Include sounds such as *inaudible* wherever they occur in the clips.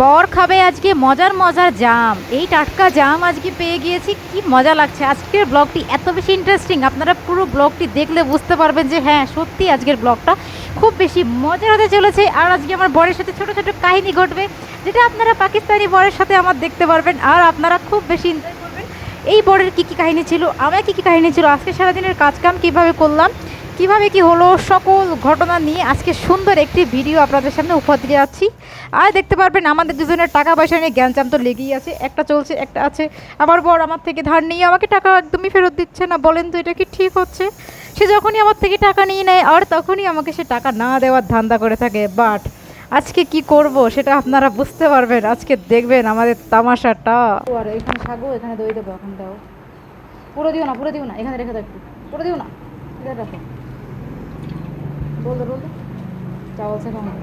বর খাবে আজকে, মজার মজার জাম। এই টাটকা জাম আজকে পেয়ে গিয়েছি, কি মজা লাগছে। আজকের ব্লগটি এত বেশি ইন্টারেস্টিং আপনারা পুরো ব্লগটি দেখলে বুঝতে পারবেন যে হ্যাঁ সত্যি আজকের ব্লগটা খুব বেশি মজার হতে চলেছে। আর আজকে আমার বরের সাথে ছোট ছোট কাহিনী ঘটবে, যেটা আপনারা পাকিস্তানি বরের সাথে আমার দেখতে পারবেন, আর আপনারা খুব বেশি এনজয় করবেন। এই বরের কী কী কাহিনী ছিল আমার কী কী কাহিনী ছিল, আজকে সারাদিনের কাজকাম কীভাবে করলাম কীভাবে কি হলো, সকল ঘটনা নিয়ে আজকে সুন্দর একটি ভিডিও আপনাদের সামনে উপহার দিয়ে যাচ্ছি। আর দেখতে পারবেন, আমাদের দুজনের টাকা পয়সা নিয়ে জ্ঞানচাম তো লেগেই আছে, একটা চলছে, একটা আছে। আমার বর আমার থেকে ধার নিয়ে আমাকে টাকা একদমই ফেরত দিচ্ছে না, বলেন তো এটা কি ঠিক হচ্ছে? সে যখনই আমার থেকে টাকা নিয়ে নেয়, আর তখনই আমাকে সে টাকা না দেওয়ার ধান্দা করে থাকে। বাট আজকে কি করব সেটা আপনারা বুঝতে পারবেন, আজকে দেখবেন আমাদের তামাশাটা। আর এখানে সাগো এখানে দই দেবো, এখন দাও। পুরো দিও না, পুরো দিও না, এখানে রেখে দাও একটু। পুরো দিও না এটা রাখো। बोल दो बोल दो चावल से खाना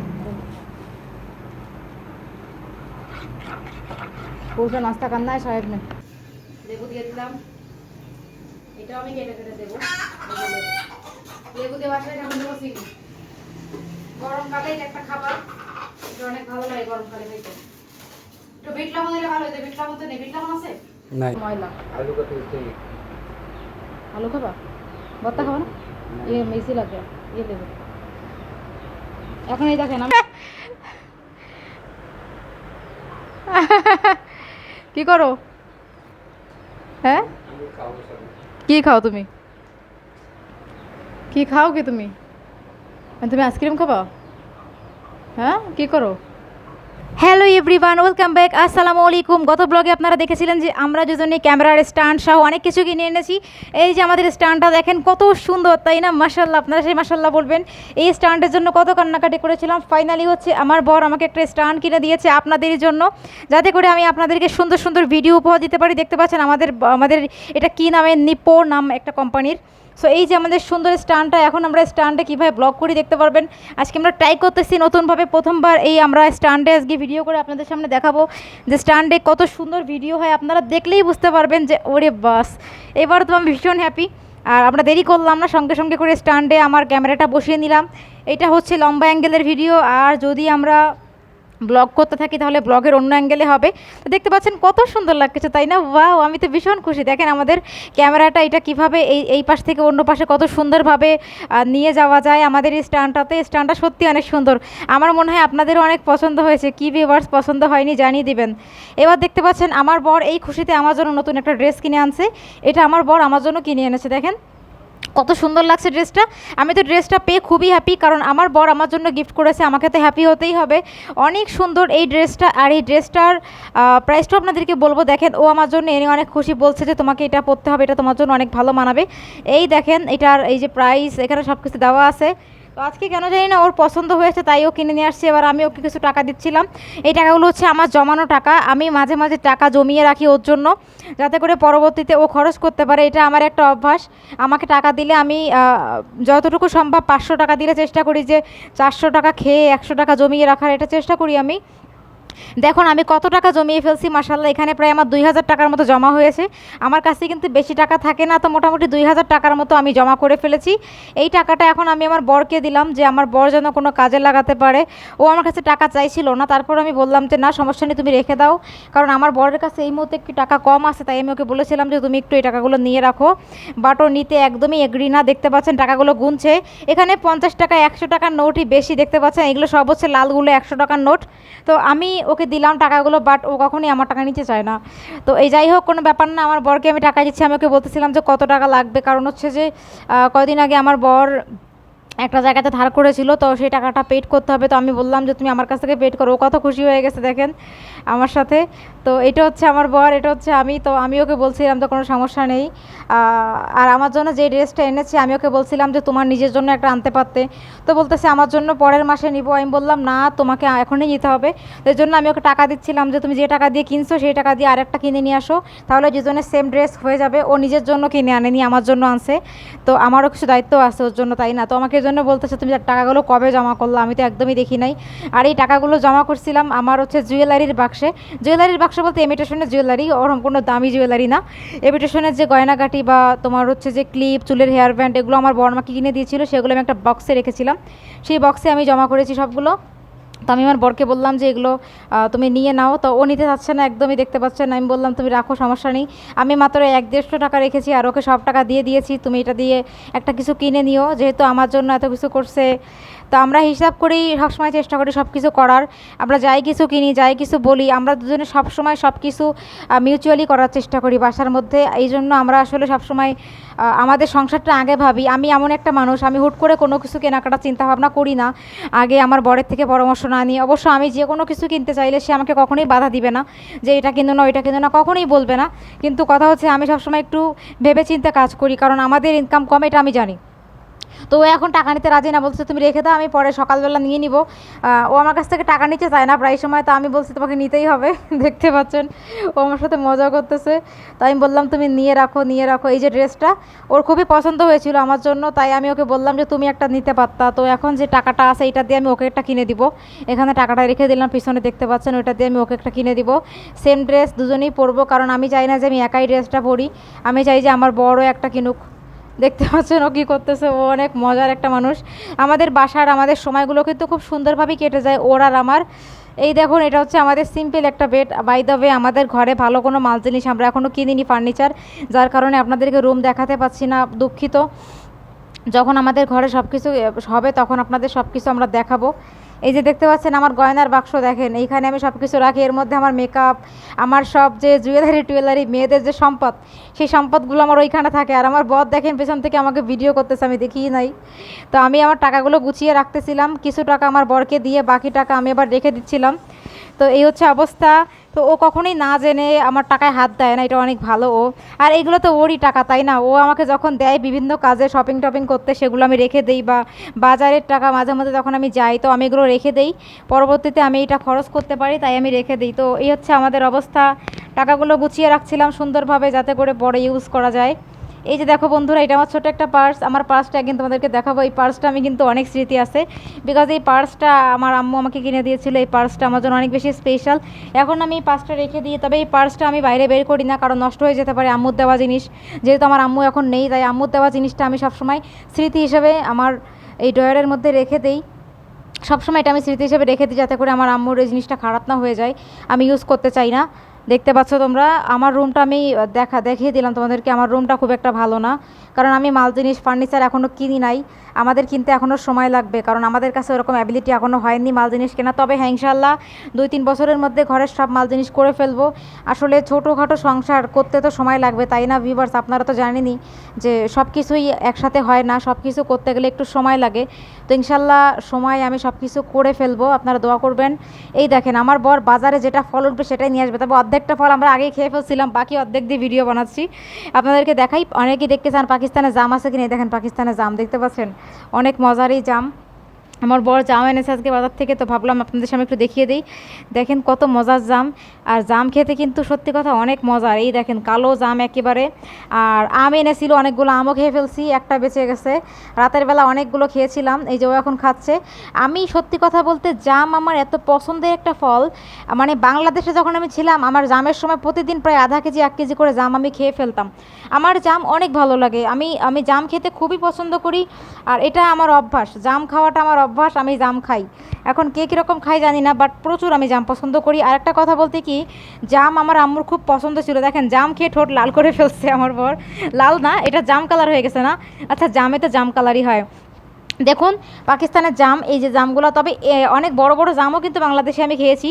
পুরো নাস্তা কান্না है সাহেব ने লেবু দিয়ে দিলাম এটাও আমি কেটে কেটে দেবো লেবু দেওয়ার সাথে আমি দেবো চিনি গরমকালে এটা একটা খাবার এটা অনেক ভালো লাগে গরমকালে খেতে একটু বিট লবণ দিলে ভালো হতো বিট লবণ তো নেই বিট লবণ আছে नहीं ময়লা आलू का पीस चाहिए আলু খাবা ভর্তা খাবা না ইয়ে মেসি লাগে ইয়ে দেবো এখন এই দেখেন *laughs* কি করো? হ্যাঁ? কি খাও তুমি? কি খাও কি তুমি? তুমি আইসক্রিম খাবা? হ্যাঁ? কি করো? হ্যালো এভরিওয়ান ওয়েলকাম ব্যাক আসসালামু আলাইকুম গত ব্লগে আপনারা দেখেছিলেন যে আমরা দুজনে ক্যামেরার স্ট্যান্ড সহ অনেক কিছু কিনে এনেছি। এই যে আমাদের স্ট্যান্ডটা দেখেন কত সুন্দর, তাই না? মাসাল্লাহ আপনারা সেই মাসাল্লাহ বলবেন। এই স্ট্যান্ডের জন্য কত কান্নাকাটি করেছিলাম। ফাইনালি হচ্ছে আমার বর আমাকে একটা স্ট্যান্ড কিনে দিয়েছে আপনাদের জন্য। যাতে করে আমি আপনাদেরকে সুন্দর সুন্দর ভিডিও উপহার দিতে পারি। দেখতে পাচ্ছেন আমাদের আমাদের এটা কী নামে? নিপো নাম একটা কোম্পানির সো এই যে আমাদের সুন্দর স্ট্যান্ডটা এখন আমরা স্ট্যান্ডে কীভাবে ব্লগ করি দেখতে পারবেন। আজকে আমরা ট্রাই করতেছি নতুনভাবে প্রথমবার এই আমরা স্ট্যান্ডে আজকে ভিডিও করে আপনাদের সামনে দেখাবো যে স্ট্যান্ডে কত সুন্দর ভিডিও হয়। আপনারা দেখলেই বুঝতে পারবেন যে, ওরে বাস, এবার তো আমি ভীষণ হ্যাপি আর আমরা দেরি করলাম না, সঙ্গে সঙ্গে করে স্ট্যান্ডে আমার ক্যামেরাটা বসিয়ে নিলাম। এটা হচ্ছে লম্বা অ্যাঙ্গেলের ভিডিও আর যদি আমরা ব্লগ করতে থাকি, তাহলে ব্লগের অন্য অ্যাঙ্গেলে হবে। তো দেখতে পাচ্ছেন কত সুন্দর লাগছে তাই না? ওয়াও আমি তো ভীষণ খুশি। দেখেন আমাদের ক্যামেরাটা, এটা কীভাবে এই এই পাশ থেকে অন্য পাশে কত সুন্দরভাবে নিয়ে যাওয়া যায় আমাদের এই স্ট্যান্ডটাতে। স্ট্যান্ডটা সত্যি অনেক সুন্দর। আমার মনে হয় আপনাদেরও অনেক পছন্দ হয়েছে। কী ভিউয়ার্স পছন্দ হয়নি জানিয়ে দিবেন। এবার দেখতে পাচ্ছেন, আমার বর এই খুশিতে আমার জন্য নতুন একটা ড্রেস কিনে আনছে। এটা আমার বর আমার জন্য কিনে এনেছে, দেখেন। কত সুন্দর লাগছে ড্রেসটা আমি তো ড্রেসটা পেয়ে খুবই হ্যাপি কারণ আমার বর আমার জন্য গিফট করেছে, আমাকে তো হ্যাপি হতেই হবে। অনেক সুন্দর এই ড্রেসটা আর এই ড্রেসটার প্রাইসটাও আপনাদেরকে বলব, দেখেন, ও আমার জন্য এনে অনেক খুশি বলছে যে তোমাকে এটা পরতে হবে, এটা তোমার জন্য অনেক ভালো মানাবে। এই দেখেন, এটার এই যে প্রাইস এখানে সব কিছু দেওয়া আছে। তো আজকে কেন জানি না ওর পছন্দ হয়েছে, তাই ও কিনে নিয়ে আসছে। এবার আমি ওকে কিছু টাকা দিচ্ছিলাম। এই টাকাগুলো হচ্ছে আমার জমানো টাকা। আমি মাঝে মাঝে টাকা জমিয়ে রাখি ওর জন্য, যাতে করে পরবর্তীতে ও খরচ করতে পারে। এটা আমার একটা অভ্যাস। আমাকে টাকা দিলে আমি যতটুকু সম্ভব পাঁচশো টাকা দিলে চেষ্টা করি যে চারশো টাকা খেয়ে একশো টাকা জমিয়ে রাখার এটা চেষ্টা করি আমি। দেখুন, আমি কত টাকা জমিয়ে ফেলছি মাসাল্লাহ এখানে প্রায় আমার দুই হাজার টাকার মতো জমা হয়েছে। আমার কাছে কিন্তু বেশি টাকা থাকে না, তো মোটামুটি দুই হাজার টাকার মতো আমি জমা করে ফেলেছি। এই টাকাটা এখন আমি আমার বরকে দিলাম যে আমার বর যেন কোনো কাজে লাগাতে পারে। ও আমার কাছে টাকা চাইছিল না, তারপর আমি বললাম যে, না, সমস্যা নেই, তুমি রেখে দাও। কারণ আমার বরের কাছে এই মুহূর্তে একটু টাকা কম আছে, তাই আমি ওকে বলেছিলাম যে, তুমি একটু এই টাকাগুলো নিয়ে রাখো। বাট ও নিতে একদমই এগ্রি না, দেখতে পাচ্ছেন টাকাগুলো গুনছে। এখানে পঞ্চাশ টাকা, একশো টাকার নোটই বেশি দেখতে পাচ্ছেন, এগুলো সব হচ্ছে লালগুলো একশো টাকার নোট। তো আমি ওকে দিলাম টাকাগুলো বাট ও কখনোই আমার টাকা নিতে চায় না। তো এই যাই হোক, কোনো ব্যাপার না, আমার বরকে আমি টাকা দিচ্ছি। আমি ওকে বলতেছিলাম যে কত টাকা লাগবে? কারণ হচ্ছে যে কদিন আগে আমার বর একটা জায়গাতে ধার করেছিল, তো সেই টাকাটা পেড করতে হবে। তো আমি বললাম যে, তুমি আমার কাছ থেকে পেড করো। ও কত খুশি হয়ে গেছে, দেখেন আমার সাথে। তো এটা হচ্ছে আমার বর, এটা হচ্ছে আমি। তো আমি ওকে বলছিলাম, তো কোনো সমস্যা নেই। আর আমার জন্য যে ড্রেসটা এনেছি, আমি ওকে বলছিলাম যে, তোমার নিজের জন্য একটা আনতে পারতে। তো বলতেছে, আমার জন্য পরের মাসে নিব। আমি বললাম, না, তোমাকে এখনই নিতে হবে। তো জন্য আমি ওকে টাকা দিচ্ছিলাম যে, তুমি যে টাকা দিয়ে কিনছো, সেই টাকা দিয়ে আরেকটা কিনে নিয়ে আসো। তাহলে দুজনের সেম ড্রেস হয়ে যাবে। ও নিজের জন্য কিনে আনেনি, আমার জন্য আনছে। তো আমারও কিছু দায়িত্ব আছে ওর জন্য, তাই না? তো আমাকে জন্য বলতেছে, তুমি টাকাগুলো কবে জমা করল? আমি তো একদমই দেখি নাই। আর এই টাকাগুলো জমা করছিলাম আমার হচ্ছে জুয়েলারির বাক্সে। জুয়েলারির বাক্স বলতে এমিটেশনের জুয়েলারি ওরকম কোনো দামি জুয়েলারি না। এমিটেশনের যে গয়নাগাটি বা তোমার হচ্ছে যে ক্লিপ চুলের হেয়ার ব্যান্ড এগুলো আমার বড়মাকে কিনে দিয়েছিল, সেগুলো আমি একটা বক্সে রেখেছিলাম। সেই বক্সে আমি জমা করেছি সবগুলো। তো আমি আমার বরকে বললাম যে এগুলো তুমি নিয়ে নাও। তো ও নিতে চাচ্ছে না, একদমই দেখতে পাচ্ছে না। আমি বললাম, তুমি রাখো, সমস্যা নেই। আমি মাত্র এক দেড়শো টাকা রেখেছি আর ওকে সব টাকা দিয়ে দিয়েছি। তুমি এটা দিয়ে একটা কিছু কিনে নিও। যেহেতু আমার জন্য এত কিছু করছে তো আমরা হিসাব করেই সবসময় চেষ্টা করি সব কিছু করার। আমরা যাই কিছু কিনি, যাই কিছু বলি, আমরা দুজনে সবসময় সব কিছু মিউচুয়ালি করার চেষ্টা করি বাসার মধ্যে। এই জন্য আমরা আসলে সবসময় আমাদের সংসারটা আগে ভাবি। আমি এমন একটা মানুষ, আমি হুট করে কোনো কিছু কেনাকাটার চিন্তা ভাবনা করি না। আগে আমার বরের থেকে পরামর্শ না নিই অবশ্য আমি যে কোনো কিছু কিনতে চাইলে সে আমাকে কখনোই বাধা দিবে না যে এটা কিনো না, ওইটা কিনো না, কখনোই বলবে না। কিন্তু কথা হচ্ছে আমি সবসময় একটু ভেবে চিন্তে কাজ করি, কারণ আমাদের ইনকাম কম, এটা আমি জানি। তো ও এখন টাকা নিতে রাজি না, বলছে, তুমি রেখে দাও, আমি পরে সকালবেলা নিয়ে নিব। ও আমার কাছ থেকে টাকা নিতে চায় না, প্রায় সময় তো আমি বলছি, তোমাকে নিতেই হবে। *laughs* দেখতে পাচ্ছেন, ও আমার সাথে মজা করতেছে। তো আমি বললাম, তুমি নিয়ে রাখো নিয়ে রাখো। এই যে ড্রেসটা, ওর খুবই পছন্দ হয়েছিল আমার জন্য, তাই আমি ওকে বললাম যে, তুমি একটা নিতে পারতা। তো এখন যে টাকাটা আছে, এটা দিয়ে আমি ওকে একটা কিনে দিব। এখানে টাকাটা রেখে দিলাম, পিছনে দেখতে পাচ্ছেন, ওইটা দিয়ে আমি ওকে একটা কিনে দিব। সেম ড্রেস দুজনেই পরবো, কারণ আমি চাই না যে, আমি একাই ড্রেসটা পরি। আমি চাই যে, আমার বড় একটা কিনুক। দেখতে পাচ্ছেন ও কী করতেছে, ও অনেক মজার একটা মানুষ। আমাদের বাসার, আমাদের সময়গুলো কিন্তু খুব সুন্দরভাবেই কেটে যায়, ওর আর আমার। এই দেখুন, এটা হচ্ছে আমাদের সিম্পল একটা বেড বাই দ্য ওয়ে আমাদের ঘরে ভালো কোনো মাল জিনিস আমরা এখনও কিনিনি ফার্নিচার যার কারণে আপনাদেরকে রুম দেখাতে পাচ্ছি না, দুঃখিত। যখন আমাদের ঘরে সব কিছু হবে, তখন আপনাদের সব কিছু আমরা দেখাবো। এই যে দেখতে পাচ্ছেন আমার গয়নার বাক্স দেখেন, এইখানে আমি সব কিছু রাখি, এর মধ্যে আমার মেকআপ আমার সব যে জুয়েলারি টুয়েলারি, মেয়েদের যে সম্পদ, সেই সম্পদগুলো আমার ওইখানে থাকে। আর আমার বর দেখেন পেছন থেকে আমাকে ভিডিও করতেছে, আমি দেখিই নাই। তো আমি আমার টাকাগুলো গুছিয়ে রাখতেছিলাম, কিছু টাকা আমার বরকে দিয়ে বাকি টাকা আমি এবার রেখে দিচ্ছিলাম। তো এই হচ্ছে অবস্থা। তো ও কখনোই না জেনে আমার টাকায় হাত দেয় না, এটা অনেক ভালো ও। আর এগুলো তো ওরই টাকা, তাই না? ও আমাকে যখন দেয় বিভিন্ন কাজে শপিং টপিং করতে, সেগুলো আমি রেখে দিই বা বাজারের টাকা মাঝে মাঝে যখন আমি যাই, তো আমি এগুলো রেখে দিই। পরবর্তীতে আমি এটা খরচ করতে পারি, তাই আমি রেখে দিই। তো এই হচ্ছে আমাদের অবস্থা। টাকাগুলো গুছিয়ে রাখছিলাম সুন্দরভাবে যাতে করে পরে ইউজ করা যায়। এই যে দেখো বন্ধুরা, এটা আমার ছোট একটা পার্স। আমার পার্সটা কিন্তু তোমাদেরকে দেখাবো। এই পার্সটা আমি কিন্তু অনেক স্মৃতি আছে। বিকজ এই পার্সটা আমার আম্মু আমাকে কিনে দিয়েছিল। এই পার্সটা আমার জন্য অনেক বেশি স্পেশাল এখন আমি এই পার্সটা রেখে দিই। তবে এই পার্সটা আমি বাইরে বের করি না, কারণ নষ্ট হয়ে যেতে পারে আম্মুর দেওয়া জিনিস। যেহেতু আমার আম্মু এখন নেই, তাই আম্মুর দেওয়া জিনিসটা আমি সবসময় স্মৃতি হিসেবে আমার এই ড্রয়ারের মধ্যে রেখে দিই। সবসময় এটা আমি স্মৃতি হিসেবে রেখে দিই, যাতে করে আমার আম্মুর এই জিনিসটা খারাপ না হয়ে যায়। আমি ইউজ করতে চাই না। দেখতে পাচ্ছ তোমরা, আমার রুমটা আমি দেখা, দেখিয়ে দিলাম তোমাদেরকে, আমার রুমটা খুব একটা ভালো না। কারণ আমি মাল, জিনিস ফার্নিচার এখনও কিনি নাই। আমাদের কিনতে এখনও সময় লাগবে, কারণ আমাদের কাছে ওরকম অ্যাবিলিটি এখনও হয়নি মাল, জিনিস কেনা। তবে হ্যাঁ দুই, তিন বছরের মধ্যে ঘরের সব মাল, জিনিস করে ফেলব। আসলে ছোটোখাটো সংসার করতে তো সময় লাগবে, তাই না ভিভার্স আপনারা তো জানেনই যে সব কিছুই একসাথে হয় না সব কিছু করতে গেলে একটু সময় লাগে। তো ইনশাল্লাহ সময় আমি সব কিছু করে ফেলব, আপনারা দোয়া করবেন। এই দেখেন, আমার বর বাজারে যেটা ফল উঠবে সেটাই নিয়ে আসবে, তবে অর্ধেকটা ফল আমরা আগেই খেয়ে ফেলছিলাম, বাকি অর্ধেক দিয়ে ভিডিও বানাচ্ছি। আপনাদেরকে দেখাই, অনেকেই দেখতে চান পাকিস্তানে জাম আছে কিনা? দেখেন, পাকিস্তানের জাম, দেখতে পাচ্ছেন? অনেক মজারই জাম। আমার বড় জাম এনেছে আজকে বাজার থেকে, তো ভাবলাম আপনাদের সামনে একটু দেখিয়ে দিই। দেখেন কত মজার জাম। আর জাম খেতে কিন্তু সত্যি কথা অনেক মজার। এই দেখেন, কালো জাম একেবারে। আর আম এনেছিল, অনেকগুলো আমও খেয়ে ফেলছি, একটা বেঁচে গেছে। রাতের বেলা অনেকগুলো খেয়েছিলাম, এই যে ও এখন খাচ্ছে। আমি সত্যি কথা বলতে জাম আমার এত পছন্দের একটা ফল। মানে বাংলাদেশে যখন আমি ছিলাম, আমার জামের সময় প্রতিদিন প্রায় আধা কেজি, এক কেজি করে জাম আমি খেয়ে ফেলতাম। আমার জাম অনেক ভালো লাগে। আমি আমি জাম খেতে খুবই পছন্দ করি। আর এটা আমার অভ্যাস। জাম খাওয়াটা আমার অভ্যাস, আমি জাম খাই। এখন কে কীরকম খাই জানি না বাট প্রচুর আমি জাম পছন্দ করি। আর একটা কথা বলতে কি, জাম আমার আম্মুর খুব পছন্দ ছিল। দেখেন, জাম খেয়ে ঠোঁট লাল করে ফেলছে আমার বর। লাল না, এটা জাম কালার হয়ে গেছে না? আচ্ছা জামে তো জাম কালারই হয়। দেখুন, পাকিস্তানের জাম, এই যে জামগুলো, তবে অনেক বড় বড় জামও কিন্তু বাংলাদেশে আমি খেয়েছি।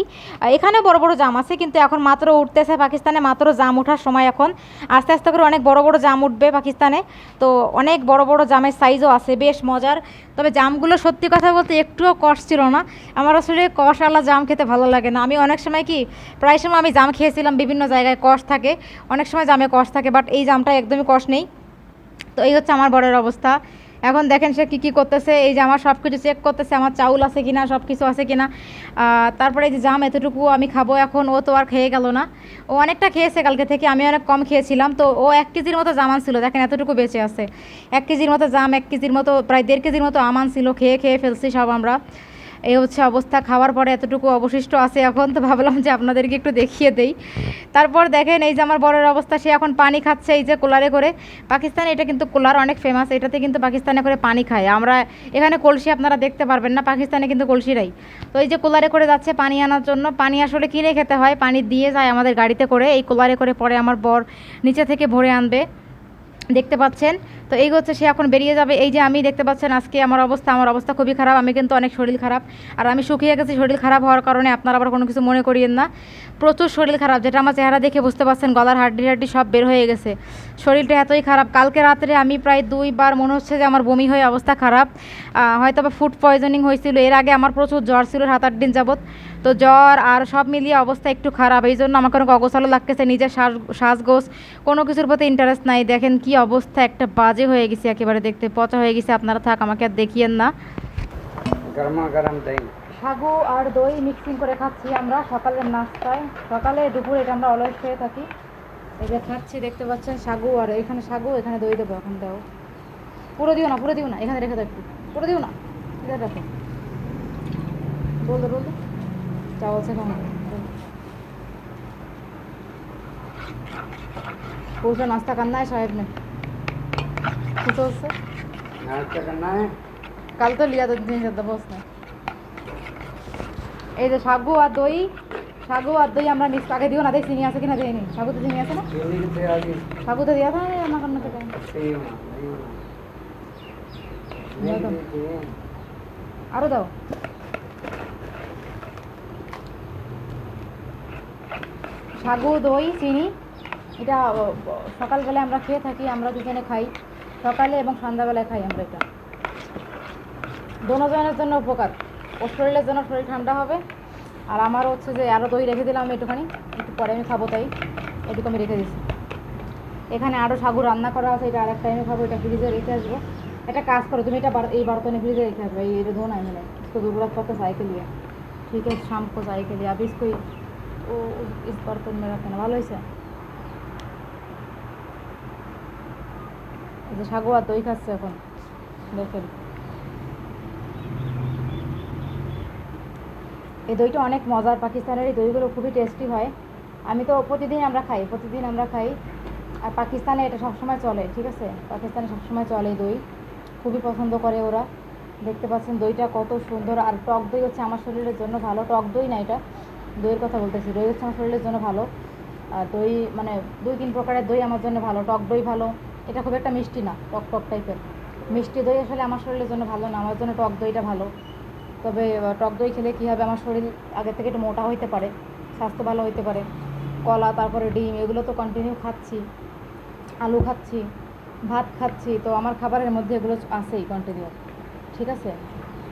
এখানেও বড় বড় জাম আছে, কিন্তু এখন মাত্র উঠতেছে পাকিস্তানে, মাত্র জাম ওঠার সময় এখন। আস্তে আস্তে করে অনেক বড় বড় জাম উঠবে পাকিস্তানে। তো অনেক বড় বড় জামের সাইজও আছে, বেশ মজার। তবে জামগুলো সত্যি কথা বলতে একটুও কষ ছিল না। আমার আসলে কষওয়ালা জাম খেতে ভালো লাগে না। আমি অনেক সময় কি, প্রায় সময় আমি জাম খেয়েছিলাম, বিভিন্ন জায়গায় কষ থাকে। অনেক সময় জামে কষ থাকে বাট এই জামটা একদমই কষ নেই। তো এই হচ্ছে আমার বরের অবস্থা। এখন দেখেন সে কী কী করতেছে, এই যে আমার সব কিছু চেক করতেছে, আমার চাউল আছে কি না সব কিছু আছে কি না তারপরে এই যে জাম এতটুকু আমি খাব এখন, ও তো আর খেয়ে গেল না। ও অনেকটা খেয়েছে কালকে থেকে, আমি অনেক কম খেয়েছিলাম। তো ও এক কেজির মতো জাম আনছিল, দেখেন এতটুকু বেঁচে আছে। এক কেজির মতো জাম, এক কেজির মতো, প্রায় দেড় কেজির মতো আম আনছিল, খেয়ে খেয়ে ফেলছি সব আমরা। এই হচ্ছে অবস্থা, খাওয়ার পরে এতটুকু অবশিষ্ট আছে এখন, তো ভাবলাম যে আপনাদেরকে একটু দেখিয়ে দেই। তারপর দেখেন এই যে আমার বড়ের অবস্থা, সে এখন পানি খাচ্ছে এই যে কোলারে করে। পাকিস্তানে এটা কিন্তু কোলার অনেক ফেমাস এটাতে কিন্তু পাকিস্তানে করে পানি খায়। আমরা এখানে কলসি আপনারা দেখতে পারবেন না, পাকিস্তানে কিন্তু কলসিরাই তো এই যে কোলারে করে যাচ্ছে পানি আনার জন্য, পানি আসলে কিনে খেতে হয়, পানি দিয়ে যায় আমাদের গাড়িতে করে, এই কোলারে করে পরে আমার বর নিচে থেকে ভরে আনবে। দেখতে পাচ্ছেন। তো এই হচ্ছে সে এখন বেরিয়ে যাবে। এই যে আমি দেখতে পাচ্ছেন আজকে আমার অবস্থা আমার অবস্থা খুবই খারাপ। আমি কিন্তু অনেক শরীর খারাপ। আর আমি শুকিয়ে গেছি, শরীর খারাপ হওয়ার কারণে আপনারা আবার কোনো কিছু মনে করিয়েন না। প্রচুর শরীর খারাপ, যেটা আমার চেহারা দেখে বুঝতে পারছেন, গলার হাড্ডি হাড্ডি সব বের হয়ে গেছে। শরীরটা এতই খারাপ। কালকে রাত্রে আমি প্রায় দুইবার মনে হচ্ছে যে আমার বমি হয়ে অবস্থা খারাপ। হয়তো বা ফুড পয়জনিং হয়েছিল। এর আগে আমার প্রচুর জ্বর ছিল, সাত আট দিন যাবত তো জ্বর আর সব মিলিয়ে অবস্থা একটু খারাপ। এই জন্য আমাকে অনেক অগোছালো লাগতেছে নিজের শ্বাস শ্বাসগোস কোনো কিছুর প্রতি ইন্টারেস্ট নাই। দেখেন কি অবস্থা একটা বাজে হয়ে গেছে একেবারে দেখতে পচা হয়ে গেছে। আপনারা থাক আমাকে আর দেখিয়েন না। গরমা গরম দই। সাগু আর দই মিক্সিং করে খাচ্ছি আমরা সকালের নাস্তায়। সকালে দুপুরে এটা আমরা অলওয়েজ খেয়ে থাকি। এই যে খাচ্ছি দেখতে পাচ্ছেন সাগু আর এখানে সাগু এখানে দই দেবো এখন দাও। পুরো দিও না পুরো দিও না এখানে রেখে দাও একটু। পুরো দিও না। এটা রাখো। বলতো বলতো চাওয়াল সে খাও पूछो नाश्ता करना है साहब ने पूछो उससे नाश्ता करना है কাল তো লিয়া তো দিন যেতে বস না এই যে সাগু আর দই সাগু আর দই আমরা মিক্স আগে দিও না দেখ চিনি আছে কিনা দেয়নি সাগু তো চিনি আছে না चीनी की तैयारी সাগু তো দিয়া থাকে রান্না করতে টাইম सेम नहीं दादा। नहीं আরও দাও সাগু দই, চিনি, এটা সকালবেলা আমরা খেয়ে থাকি, আমরা দুজনে খাই। সকালে এবং সন্ধ্যাবেলায় খাই আমরা এটা। দোনোজনের জন্য উপকার। ও শরীরের জন্য শরীর ঠান্ডা হবে। আর আমার হচ্ছে যে আরও দই রেখে দিলাম একটুখানি। একটু পরে আমি খাব তাই। এটুকু আমি রেখে দিচ্ছি এখানে আরও সাগু রান্না করা আছে, এটা আরেক টাইমে খাব, এটা ফ্রিজে রেখে আসব। একটা কাজ করো, তুমি এটা এই বর্তনে ফ্রিজে রেখে আসবে। এই ধোনা মিলে তো দুর্বল করতে সাইকেল ঠিক আছে শামকো সাইকেল আবিস কই है शाम को चाय के लिए अभी इसको ओ इस बर्तन में रखना ভালো হয়েছে এই যে সাগু আর দই খাচ্ছে এখন দেখেন এই দইটা অনেক মজার পাকিস্তানের এই দইগুলো খুবই টেস্টি হয় আমি তো প্রতিদিন আমরা খাই প্রতিদিন আমরা খাই আর পাকিস্তানে এটা সবসময় চলে ঠিক আছে পাকিস্তানে সবসময় চলে এই দই খুবই পছন্দ করে ওরা দেখতে পাচ্ছেন দইটা কত সুন্দর আর টক দই হচ্ছে আমার শরীরের জন্য ভালো টক দই না এটা দইয়ের কথা বলতেছি দই হচ্ছে আমার শরীরের জন্য ভালো। আর দই মানে দুই তিন প্রকারের দই আমার জন্য ভালো, টক দই ভালো। এটা খুব একটা মিষ্টি না, টক টক টাইপের। মিষ্টি দই আসলে আমার শরীরের জন্য ভালো না, আমার জন্য টক দইটা ভালো। তবে টক দই খেলে কী হবে, আমার শরীর আগে থেকে একটু মোটা হইতে পারে, স্বাস্থ্য ভালো হইতে পারে। কলা, তারপরে ডিম, এগুলো তো কন্টিনিউ খাচ্ছি, আলু খাচ্ছি, ভাত খাচ্ছি, তো আমার খাবারের মধ্যে এগুলো আছেই কন্টিনিউ ঠিক আছে?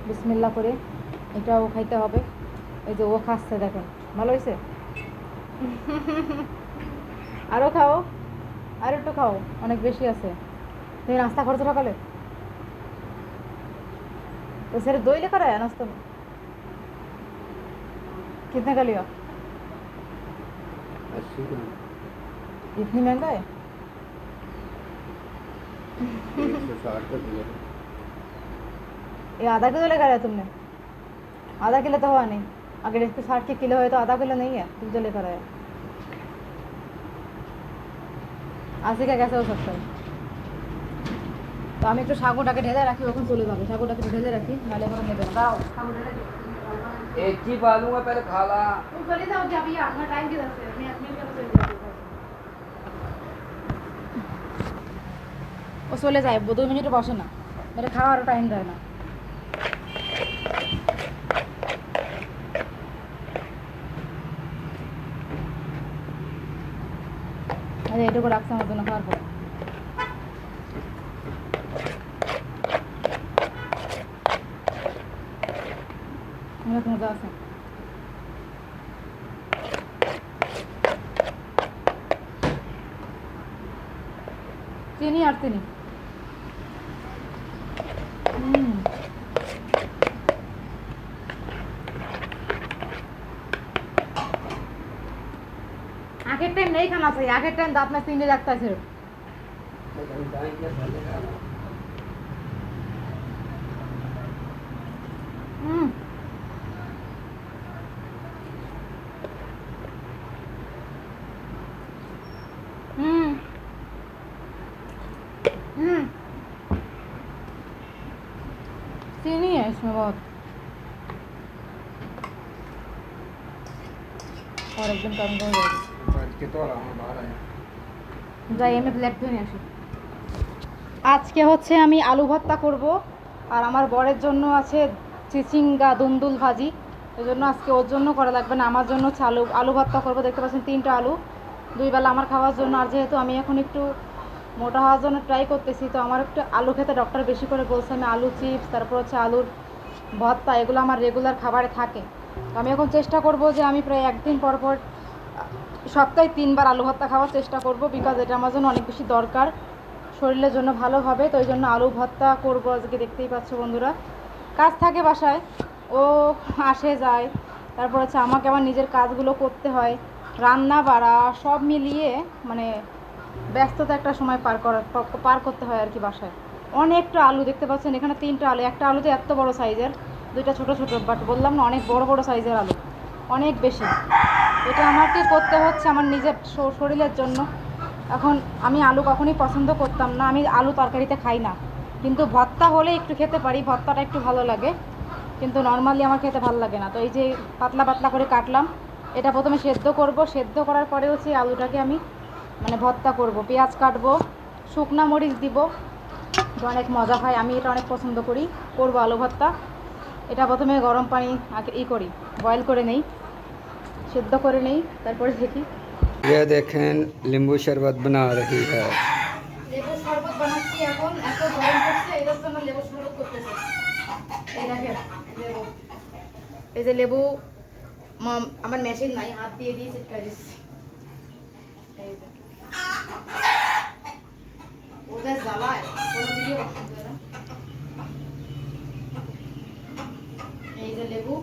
বিসমিল্লা করে এটাও খাইতে হবে। এই যে ও খাচ্ছে দেখেন ভালো হয়েছে আরও খাও আর একটু খাও অনেক বেশি আছে তুমি নাস্তা করছো সকালে तो सिर्फ दो ही लेकर आया नाश्ता में कितने का लिया अस्सी ग्राम इतनी महंगा है एक सौ साठ का दिया ये आधा किलो लेकर आया तुमने आधा किलो तो हुआ नहीं अगर इसके साठ के किलो है तो आधा किलो नहीं है तुम जो लेकर आया अस्सी का कैसे हो सकता है তো আমি একটু সাগুটাকে ঢেলে রাখি ওখানে চলে যাবে সাগুটাকে ঢেলে রাখি নাহলে ওখানে নেবে না দাও সাগু ঢেলে দিও। एक ही बालूंगा पहले खाला तुम चले जाओ क्या भैया अपना टाइम किधर से मैं अपने लिए चले जाती हूँ ও চলে যায় দু মিনিটে বসে না মেরে খাওয়ারও টাইম দেয় না আরে এটুকু রাখছে আমার জন্য খাওয়ার পরে অনেক মজা আছে চিনি আর চিনি হুম टाइम नहीं खाना चाहिए आगे टाइम दांत में सीने लगता है सिर्फ़। हम्म। हम्म। हम्म। चीनी है इसमें बहुत। और एकदम कम कर যাই, আমি ব্ল্যাক ধরে আসি। আজকে হচ্ছে আমি আলু ভর্তা করব, আর আমার বরের জন্য আছে চিচিঙ্গা দুন্দুল ভাজি। ওই জন্য আজকে ওর জন্য করা লাগবে না, আমার জন্য আলু আলু ভর্তা করব। দেখতে পাচ্ছেন, তিনটা আলু। দুই বেলা আমার খাওয়ার জন্য, আর যেহেতু আমি এখন একটু মোটা হওয়ার জন্য ট্রাই করতেছি, তো আমার একটু আলু খেতে ডক্টর বেশি করে বলছে, আমি আলু চিপস তারপর হচ্ছে আলুর ভর্তা, এগুলো আমার রেগুলার খাবারে থাকে। আমি এখন চেষ্টা করব যে আমি প্রায় একদিন পর পর সপ্তাহে তিনবার আলু ভর্তা খাওয়ার চেষ্টা করব বিকজ এটা আমার জন্য অনেক বেশি দরকার। শরীরের জন্য ভালো হবে, তো ওই জন্য আলু ভর্তা করব আজকে, দেখতেই পাচ্ছ বন্ধুরা। কাজ থাকে বাসায়, ও আসে, যায়। তারপর হচ্ছে আমাকে আমার নিজের কাজগুলো করতে হয়। রান্না বাড়া সব মিলিয়ে মানে ব্যস্ততা একটা সময় পার করার, পার করতে হয় আর কি বাসায়। অনেকটা আলু দেখতে পাচ্ছেন, এখানে তিনটা আলু, একটা আলুতে এত বড় সাইজের দুইটা ছোট ছোট বাট বললাম না, অনেক বড় বড় সাইজের আলু, অনেক বেশি। এটা আমাকে করতে হচ্ছে আমার নিজের শরীরের জন্য। এখন আমি আলু কখনই পছন্দ করতাম না, আমি আলু তরকারিতে খাই না। কিন্তু ভর্তা হলে একটু খেতে পারি, ভর্তাটা একটু ভালো লাগে। কিন্তু নর্মালি আমার খেতে ভালো লাগে না। তো এই যে পাতলা পাতলা করে কাটলাম, এটা প্রথমে সেদ্ধ করব। সেদ্ধ করার পরে হচ্ছে আলুটাকে আমি মানে ভর্তা করব। পেঁয়াজ কাটবো, শুকনা মরিচ দিব। অনেক মজা হয়, আমি এটা অনেক পছন্দ করি। করব আলু ভর্তা। এটা প্রথমে গরম পানি আগে ই করি বয়েল করে নেই। সেদ্ধ করে নেই তারপরে দেখি ये देखें नींबू शरबत बना रही है লেবু শরবত বানাচ্ছি এখন এত গরম পড়ছে এটার জন্য লেবু শরবত করতেছে এই দেখেন লেবু এই যে লেবু ম- আমার মেশিন নাই হাত দিয়ে দিয়ে চিটকা দিচ্ছি এই যে। ওদের জ্বালায় কোনো ভিডিও করতে না এই যে লেবু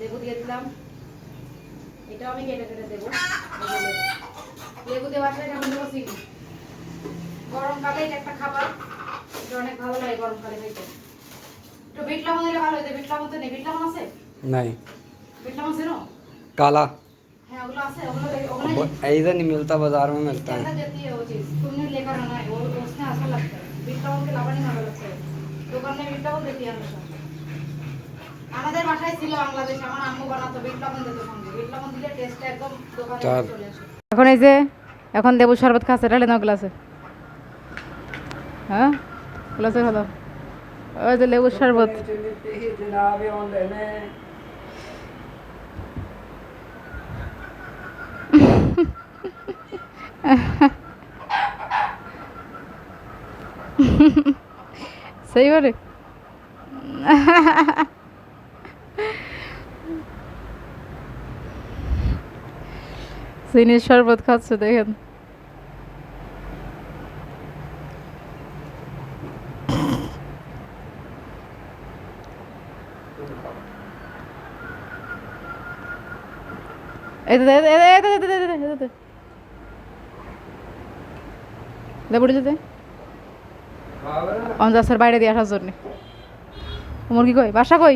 লেবু দিয়ে দিলাম এটাও আমি কেটে কেটে দেবো এই যে লেবু। লেবু দেওয়ার সাথে এখন দেবো চিনি গরমকালে এটা একটা খাবার এটা অনেক ভালো লাগে গরমকালে খাইতে একটু বিট লবণ দিলে ভালো হইতে বিট লবণ তো নেই বিট লবণ আছে नहीं বিট লবণ চেনো काला হ্যাঁ ওগুলো আছে ওগুলো ওগুলো वो ऐसा नहीं मिलता बाजार में मिलता कैसा है देती है वो चीज तुमने लेकर आना है वो उसमें अच्छा लगता है बीट लवण के लावा नहीं ভালো লাগছে দোকান में बीट लवण देती है हमेशा আমাদের বাসায় ছিল আমার আম্মু বানাতো সঙ্গে টেস্টটা একদম দোকানে চলে আসে। এখন এই যে এখন দেবু শরবত খাচ্ছে ঢালে নাও গ্লাসে হ্যাঁ? গ্লাসে ভালো ওই যে লেবু শরবত। *laughs* সেইবারে *laughs* এই দে। লেবুটি দে অঞ্জাসের বাইরে দিয়ে আসার জন্যে। মুরগি কই বাসা কই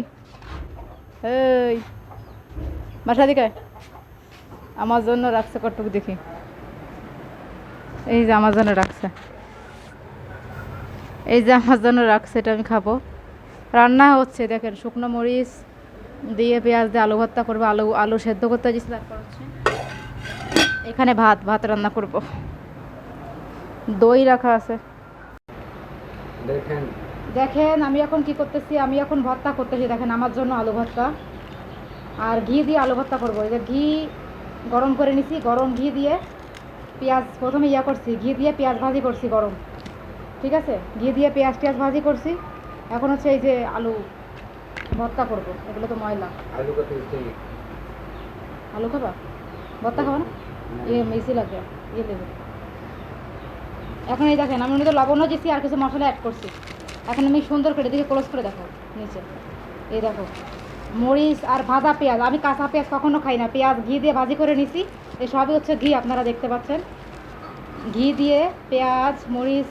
এই। বাসা দিকে। আমার জন্য রাখছে কটুক দেখি। এই যে আমার জন্য রাখছে। এই যে আমার জন্য রাখছে এটা আমি খাব। রান্না হচ্ছে দেখেন শুকনো মরিচ দিয়ে পেঁয়াজ দিয়ে আলু ভর্তা করব আলু আলু সেদ্ধ করতে দিচ্ছি তারপর হচ্ছে এখানে ভাত ভাত রান্না করব। দই রাখা আছে। देखें দেখেন আমি এখন কি করতেছি আমি এখন ভর্তা করতেছি দেখেন আমার জন্য আলু ভর্তা। আর ঘি দিয়ে আলু ভর্তা করব এই যে ঘি গরম করে নিছি গরম ঘি দিয়ে পেঁয়াজ প্রথমে ইয়া করছি ঘি দিয়ে পেঁয়াজ ভাজি করছি গরম। ঠিক আছে? ঘি দিয়ে পেঁয়াজ টেয়াজ ভাজি করছি। এখন হচ্ছে এই যে আলু ভর্তা করব এগুলো তো ময়লা। আলু আলু খাবা? ভর্তা খাবা না? ইয়ে মেসি লাগবে ইয়ে এখন এই দেখেন আমি তো লবণও দিচ্ছি আর কিছু মশলা অ্যাড করছি। এখন আমি সুন্দর করে দেখে ক্লোজ করে দেখো নিচে। এই দেখো। মরিচ আর ভাজা পেঁয়াজ। আমি কাঁচা পেঁয়াজ কখনো খাই না। পেঁয়াজ ঘি দিয়ে ভাজি করে নিছি। সবই হচ্ছে ঘি, আপনারা দেখতে পাচ্ছেন। ঘি দিয়ে পেঁয়াজ, মরিচ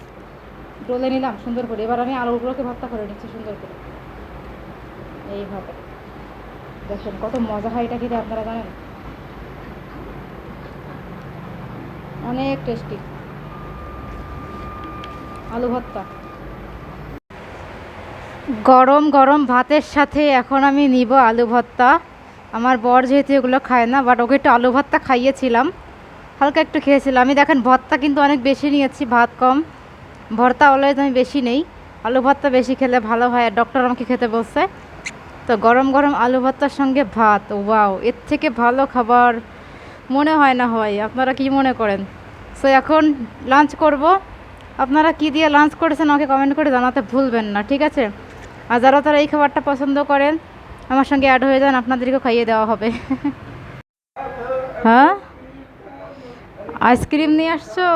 ডলে নিলাম সুন্দর করে। এবার আমি আলুগুলোকে ভর্তা করে নিচ্ছি সুন্দর করে। এইভাবে। দেখেন কত মজা হয় এটা খেতে, আপনারা জানেন? অনেক টেস্টি। আলু ভর্তা। গরম গরম ভাতের সাথে এখন আমি নিব আলু ভর্তা। আমার বর যেহেতু এগুলো খায় না বাট ওকে একটু আলু ভর্তা খাইয়েছিলাম। হালকা একটু খেয়েছিলাম। আমি দেখেন ভর্তা কিন্তু অনেক বেশি নিয়েছি, ভাত কম। ভর্তা অলওয়েজ আমি বেশি নেই। আলু ভর্তা বেশি খেলে ভালো হয় আর ডক্টর আমাকে খেতে বলছে। তো গরম গরম আলু ভর্তার সঙ্গে ভাত ওয়াও এর থেকে ভালো খাবার মনে হয় না হয়। আপনারা কি মনে করেন? সো এখন লাঞ্চ করব। আপনারা কি দিয়ে লাঞ্চ করেছেন আমাকে কমেন্ট করে জানাতে ভুলবেন না, ঠিক আছে? আর যারা তারা এই খাবারটা পছন্দ করেন, আমার সঙ্গে অ্যাড হয়ে যান, আপনাদেরকেও খাইয়ে দেওয়া হবে। হ্যাঁ? আইসক্রিম নিয়ে আসছো?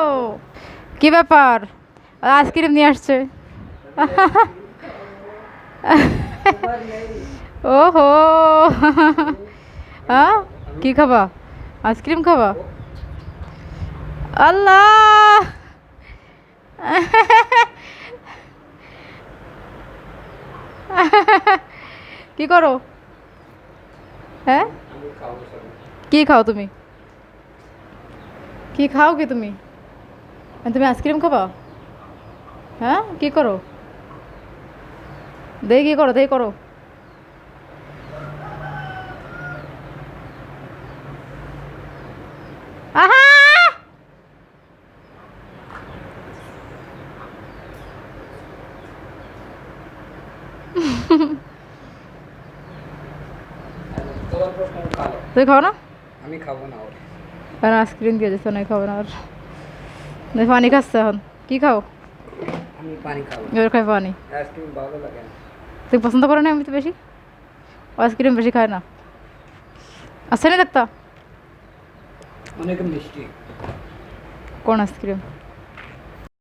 কি ব্যাপার? আইসক্রিম নিয়ে আসছে। ওহো! হ্যাঁ? কি খাবা? আইসক্রিম খাবা? আল্লাহ! *laughs* কি করো? হ্যাঁ? কি খাও তুমি? কি খাও কি তুমি? তুমি আইসক্রিম খাবা? হ্যাঁ? কি করো? দেই কি করো দেই করো। তুই খাও না? আমি খাব না ওর। কারণ আইসক্রিম দিয়ে দিচ্ছে না খাবে না আর পানি খাচ্ছে এখন? কি খাও? আমি পানি খাব। এবার খাই পানি। আইসক্রিম ভালো লাগে না। তুই পছন্দ করো না আমি তো বেশি আইসক্রিম বেশি খায় না। আচ্ছা নি দেখতা? অনেক মিষ্টি। কোন আইসক্রিম?